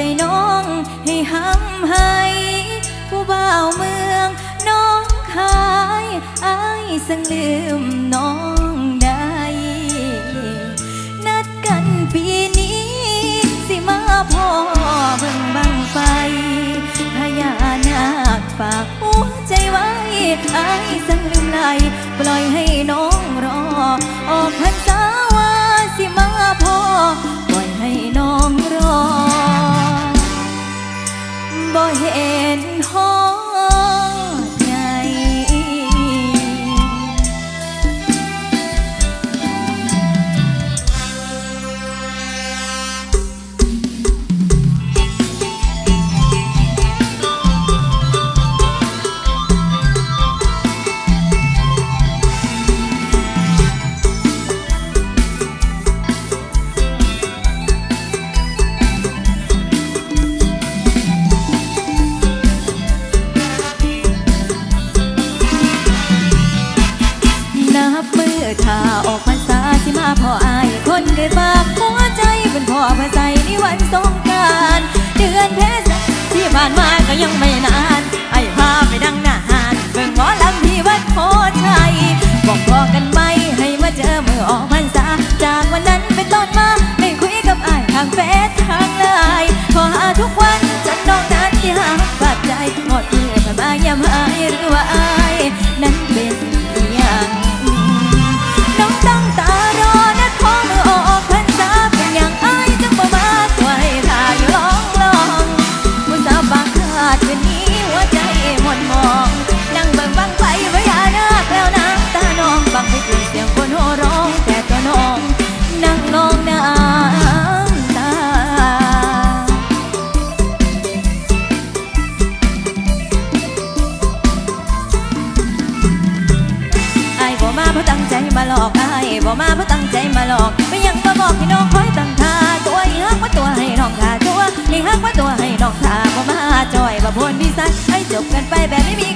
ใจน้องให้ห้ำให้ผู้บ่าวเมืองน้องคายอายสังลืมน้องได้ นัดกันปีนี้ สิมาพ่อเบิ่งบังไฟพญานาคฝากหัวใจไว้อายสังลืมไหลปล่อยให้น้องรอออกพรานมาก็ยังไม่นาน ไอ้พาไปดังหน้าหานเบิ่งหมอลำที่วัดโพชัยบอกพอกันไหมให้มาเจอมือออกพรรษา จากวันนั้นเป็นต้นมาไม่คุยกับไอ้ทางเฟซทางไลน์ขอหาทุกวันจันน้องนั้นที่หาบาดใจหมดมือผ่านมาเยี่ยมหายหรือว่าไอ บ่มาเพื่อตั้งใจมาหลอกไม่ยังมาบอกให้น้องคอยตั้งท่าตัวให้ฮักว่าตัวให้น้องท่าตัวให้ฮักว่าตัวให้น้องท่าบ่มาจอยบ่พ้นพิสัยให้จบกันไปแบบไม่มี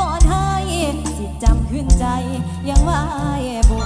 ก่อนให้จิตจำขึ้นใจยังว่าบ่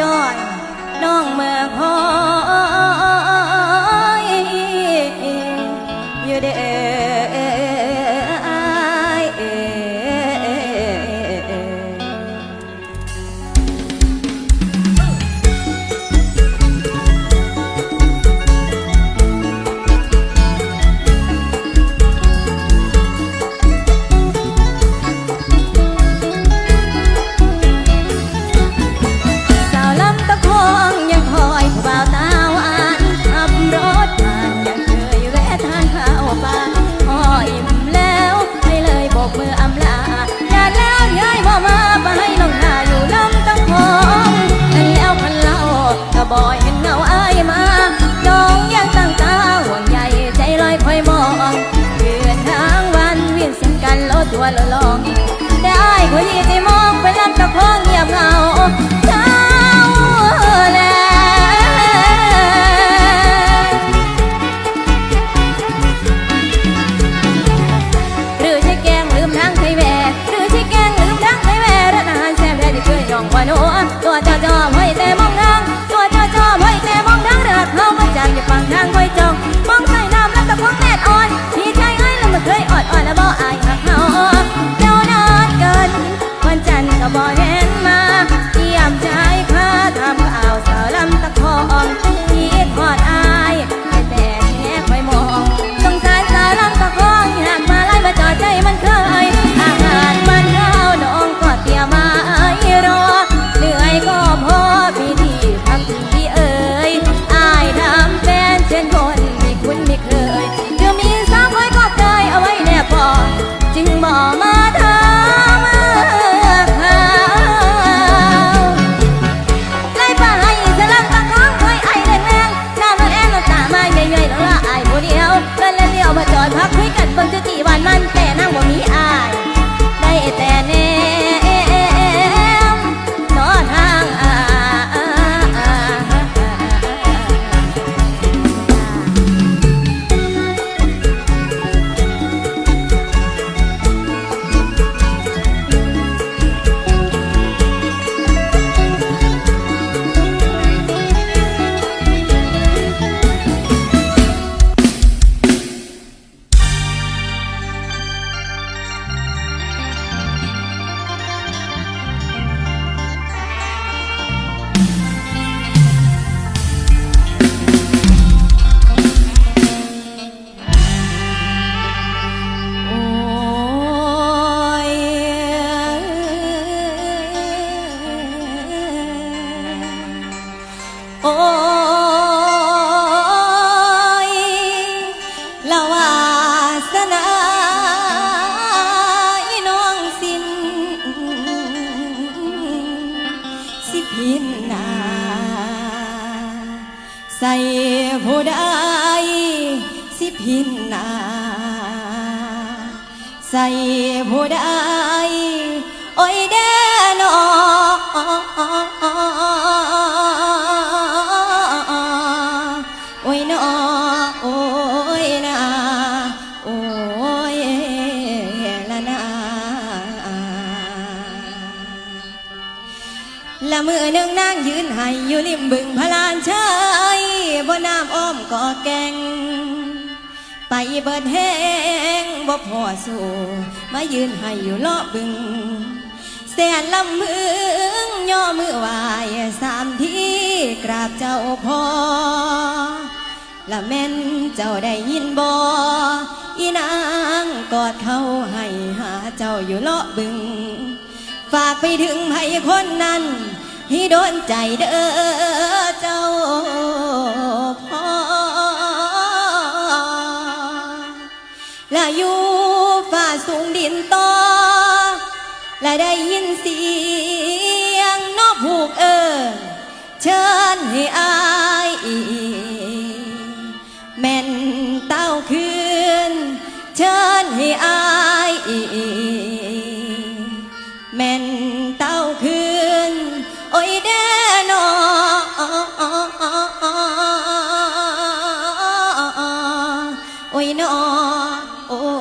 joy. ใส่ผู้ใดสิพินนาใส่ผู้ใดโอ้ยเด้อนอโอ้ยนอโอ้ยนาโอ้ยละนาละมือหนึ่งนั่งยืนใายอยู่ริมบึงพลานเชิ ก่ง ไปเบิดแห้งบ่พอสู้มายืนให้อยู่เลาะบึงเสีนลำมือย่อมือวายสามทีกราบเจ้าพอละแม่นเจ้าได้ยินบออีนางกอดเขาให้หาเจ้าอยู่เลาะบึง ฝากไปถึงไผคนนั้นที่โดนใจเด้อเจ้า อยู่ฝ่าสูงดินต่อ และได้ยินเสียงนกผูกเอิญเชิญให้อายอีแม่นเต้าคืน เชิญให้อายอีแม่นเต้าคืน โอ้ยเด้อนอโอ้ยนอ oh.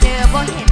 เจอบ่เห็น